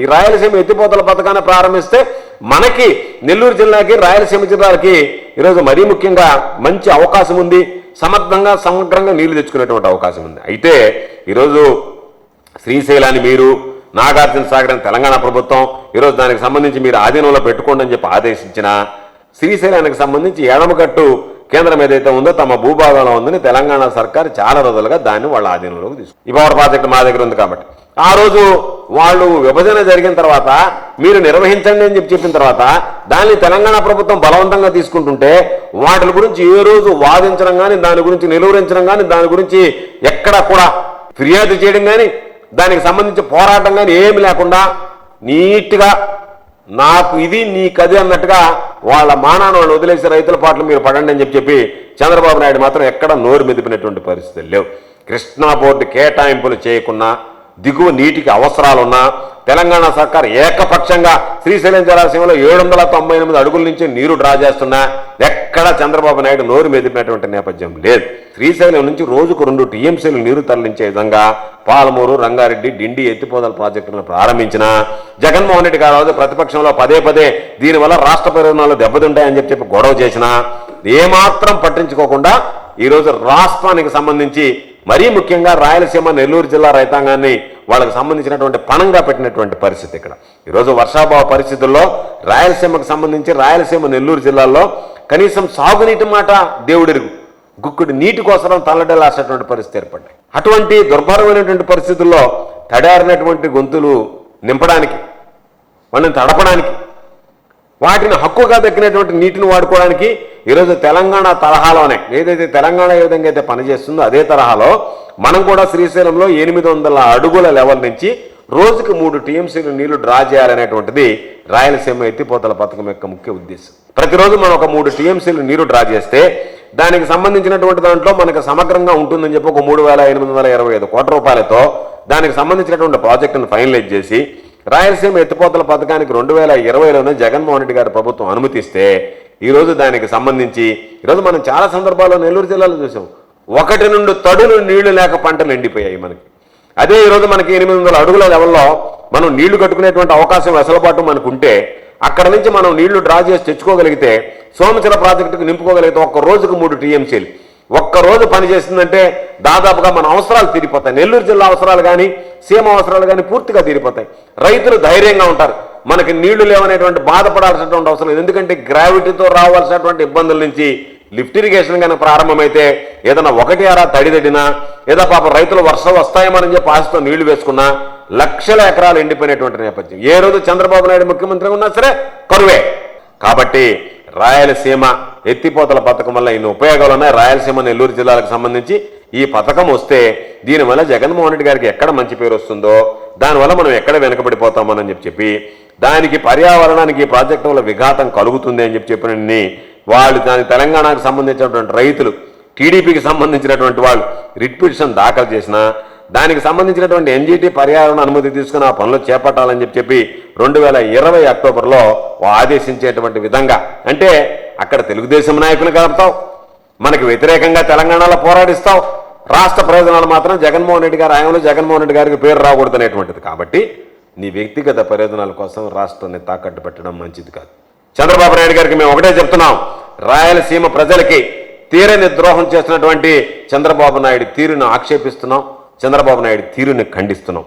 ఈ రాయలసీమ ఎత్తిపోతల పథకాన్ని ప్రారంభిస్తే మనకి నెల్లూరు జిల్లాకి రాయలసీమ జిల్లాలకి ఈరోజు మరీ ముఖ్యంగా మంచి అవకాశం ఉంది. సమర్థంగా సమగ్రంగా నీళ్ళు తెచ్చుకునేటువంటి అవకాశం ఉంది. అయితే ఈరోజు శ్రీశైలాన్ని మీరు నాగార్జున సాగర్ అని తెలంగాణ ప్రభుత్వం ఈరోజు దానికి సంబంధించి మీరు ఆధీనంలో పెట్టుకోండి అని చెప్పి ఆదేశించిన శ్రీశైలానికి సంబంధించి ఎడమగట్టు కేంద్రం ఏదైతే ఉందో తమ భూభాగంలో ఉందని తెలంగాణ సర్కార్ చాలా రోజులుగా దాన్ని వాళ్ళ ఆధీనంలోకి తీసుకుంది. ఈ పవర్ ప్రాజెక్ట్ మా దగ్గర ఉంది కాబట్టి. ఆ రోజు వాళ్ళు విభజన జరిగిన తర్వాత మీరు నిర్వహించండి అని చెప్పి చెప్పిన తర్వాత దాన్ని తెలంగాణ ప్రభుత్వం బలవంతంగా తీసుకుంటుంటే వాటి గురించి ఏ రోజు వాదించడం కానీ దాని గురించి నిలువరించడం కానీ దాని గురించి ఎక్కడ కూడా ఫిర్యాదు చేయడం కానీ దానికి సంబంధించి పోరాటం కానీ ఏమి లేకుండా నీట్గా నాకు ఇది నీకది అన్నట్టుగా వాళ్ళ మానాన్ని వాళ్ళు వదిలేసి రైతుల పాటలు మీరు పడండి అని చెప్పి చెప్పి చంద్రబాబు నాయుడు మాత్రం ఎక్కడ నోరు మెదిపినటువంటి పరిస్థితులు లేవు. కృష్ణా బోర్డు కేటాయింపులు చేయకున్నా దిగువ నీటికి అవసరాలున్నా తెలంగాణ సర్కార్ ఏకపక్షంగా శ్రీశైలం జలాశయంలో ఏడు వందల తొంభై ఎనిమిది అడుగుల నుంచి నీరు డ్రా చేస్తున్నా ఎక్కడ చంద్రబాబు నాయుడు నోరు మెదిపినటువంటి నేపథ్యం లేదు. శ్రీశైలం నుంచి రోజుకు రెండు టీఎంసీలు నీరు తరలించే విధంగా పాలమూరు రంగారెడ్డి డిండి ఎత్తిపోదల ప్రాజెక్టులను ప్రారంభించిన జగన్మోహన్ రెడ్డి గారు ప్రతిపక్షంలో పదే పదే దీనివల్ల రాష్ట్ర ప్రయోజనాలు దెబ్బతింటాయని చెప్పి చెప్పి గొడవ చేసిన ఏమాత్రం పట్టించుకోకుండా ఈరోజు రాష్ట్రానికి సంబంధించి మరీ ముఖ్యంగా రాయలసీమ నెల్లూరు జిల్లా రైతాంగాన్ని వాళ్ళకి సంబంధించినటువంటి పణంగా పెట్టినటువంటి పరిస్థితి ఇక్కడ. ఈరోజు వర్షాభావ పరిస్థితుల్లో రాయలసీమకు సంబంధించి రాయలసీమ నెల్లూరు జిల్లాలో కనీసం సాగునీటి మాట దేవుడెరుగు. గుక్కుడు నీటి కోసం తల్లడలాసినటువంటి పరిస్థితి ఏర్పడ్డాయి. అటువంటి దుర్భరమైనటువంటి పరిస్థితుల్లో తడారినటువంటి గొంతులు నింపడానికి వాళ్ళని తడపడానికి వాటిని హక్కుగా దక్కినటువంటి నీటిని వాడుకోవడానికి ఈరోజు తెలంగాణ తరహాలోనే ఏదైతే తెలంగాణ ఏ విధంగా అయితే పనిచేస్తుందో అదే తరహాలో మనం కూడా శ్రీశైలంలో ఎనిమిది వందల అడుగుల లెవెల్ నుంచి రోజుకి మూడు టీఎంసీలు నీళ్ళు డ్రా చేయాలనేటువంటిది రాయలసీమ ఎత్తిపోతల పథకం యొక్క ముఖ్య ఉద్దేశం. ప్రతిరోజు మనం ఒక మూడు టీఎంసీలు నీరు డ్రా చేస్తే దానికి సంబంధించినటువంటి దాంట్లో మనకు సమగ్రంగా ఉంటుందని చెప్పి ఒక మూడు వేల ఎనిమిది వందల ఇరవై ఐదు కోట్ల రూపాయలతో దానికి సంబంధించినటువంటి ప్రాజెక్టును ఫైనలైజ్ చేసి రాయలసీమ ఎత్తిపోతల పథకానికి రెండు వేల ఇరవైలోనే జగన్మోహన్ రెడ్డి గారి ప్రభుత్వం అనుమతిస్తే ఈరోజు దానికి సంబంధించి ఈరోజు మనం చాలా సందర్భాల్లో నెల్లూరు జిల్లాలో చూసాం. ఒకటి నుండి తడులు నీళ్ళు లేక పంటలు ఎండిపోయాయి మనకి. అదే ఈరోజు మనకి ఎనిమిది వందల అడుగుల లెవెల్లో మనం నీళ్ళు కట్టుకునేటువంటి అవకాశం వెసలుబాటు మనకు ఉంటే అక్కడ నుంచి మనం నీళ్ళు డ్రా చేసి తెచ్చుకోగలిగితే సోమచల ప్రాజెక్టుకు నింపుకోగలిగితే ఒక్క రోజుకు మూడు టీఎంసీలు. ఒక్క రోజు పని చేస్తుందంటే దాదాపుగా మన అవసరాలు తీరిపోతాయి. నెల్లూరు జిల్లా అవసరాలు కానీ సీమ అవసరాలు కానీ పూర్తిగా తీరిపోతాయి. రైతులు ధైర్యంగా ఉంటారు. మనకి నీళ్ళు లేవనేటువంటి బాధపడాల్సినటువంటి అవసరం లేదు. ఎందుకంటే గ్రావిటీతో రావాల్సినటువంటి ఇబ్బందుల నుంచి లిఫ్ట్ ఇరిగేషన్ కనుక ప్రారంభమైతే ఏదైనా ఒకటి అరా తడిదడినా ఏదో పాప రైతులు వర్షం వస్తాయేమని చెప్పి ఆశతో నీళ్ళు వేసుకున్నా లక్షల ఎకరాలు ఎండిపోయినటువంటి నేపథ్యం. ఏ రోజు చంద్రబాబు నాయుడు ముఖ్యమంత్రిగా ఉన్నా సరే కరువే. కాబట్టి రాయలసీమ ఎత్తిపోతల పథకం వల్ల ఇన్ని ఉపయోగాలు ఉన్నాయి. రాయలసీమ నెల్లూరు జిల్లాలకు సంబంధించి ఈ పథకం వస్తే దీనివల్ల జగన్మోహన్ రెడ్డి గారికి ఎక్కడ మంచి పేరు వస్తుందో దానివల్ల మనం ఎక్కడ వెనకబడిపోతామని చెప్పి చెప్పి దానికి పర్యావరణానికి ఈ ప్రాజెక్టు వల్ల విఘాతం కలుగుతుంది అని చెప్పి చెప్పినన్ని వాళ్ళు దాని తెలంగాణకు సంబంధించినటువంటి రైతులు టీడీపీకి సంబంధించినటువంటి వాళ్ళు రిట్ పిటిషన్ దాఖలు చేసినా దానికి సంబంధించినటువంటి ఎన్జీటీ పర్యావరణ అనుమతి తీసుకుని ఆ పనులు చేపట్టాలని చెప్పి చెప్పి రెండు వేల ఇరవై అక్టోబర్లో ఆదేశించేటువంటి విధంగా అంటే అక్కడ తెలుగుదేశం నాయకులు కలుపుతావు మనకి వ్యతిరేకంగా తెలంగాణలో పోరాడిస్తావు రాష్ట్ర ప్రయోజనాలు మాత్రం జగన్మోహన్ రెడ్డి గారి ఆయనలో జగన్మోహన్ రెడ్డి గారికి పేరు రాకూడదనేటువంటిది. కాబట్టి నీ వ్యక్తిగత ప్రయోజనాల కోసం రాష్ట్రాన్ని తాకట్టు పెట్టడం మంచిది కాదు. చంద్రబాబు నాయుడు గారికి మేము ఒకటే చెప్తున్నాం. రాయలసీమ ప్రజలకి తీరని ద్రోహం చేస్తున్నటువంటి చంద్రబాబు నాయుడు తీరును ఆక్షేపిస్తున్నాం. చంద్రబాబు నాయుడు తీరుని ఖండిస్తున్నాం.